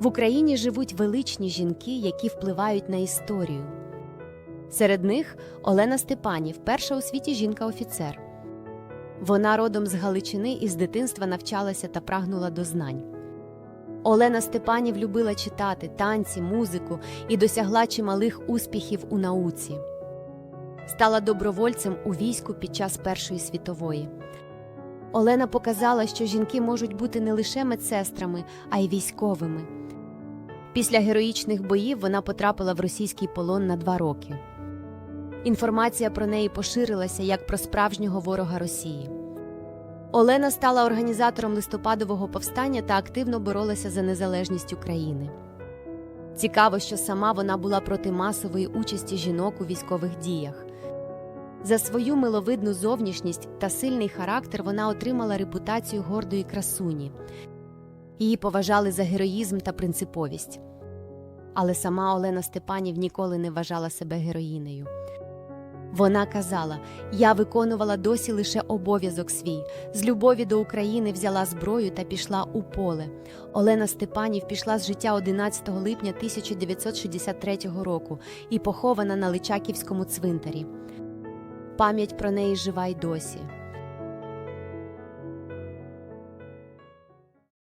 В Україні живуть величні жінки, які впливають на історію. Серед них Олена Степанів, перша у світі жінка-офіцер. Вона родом з Галичини і з дитинства навчалася та прагнула до знань. Олена Степанів любила читати танці, музику і досягла чималих успіхів у науці. Стала добровольцем у війську під час Першої світової. Олена показала, що жінки можуть бути не лише медсестрами, а й військовими. Після героїчних боїв вона потрапила в російський полон на два роки. Інформація про неї поширилася як про справжнього ворога Росії. Олена стала організатором листопадового повстання та активно боролася за незалежність України. Цікаво, що сама вона була проти масової участі жінок у військових діях. За свою миловидну зовнішність та сильний характер вона отримала репутацію гордої красуні. Її поважали за героїзм та принциповість. Але сама Олена Степанів ніколи не вважала себе героїнею. Вона казала: Я виконувала досі лише обов'язок свій. З любові до України взяла зброю та пішла у поле. Олена Степанів пішла з життя 11 липня 1963 року і похована на Личаківському цвинтарі. Пам'ять про неї жива й досі.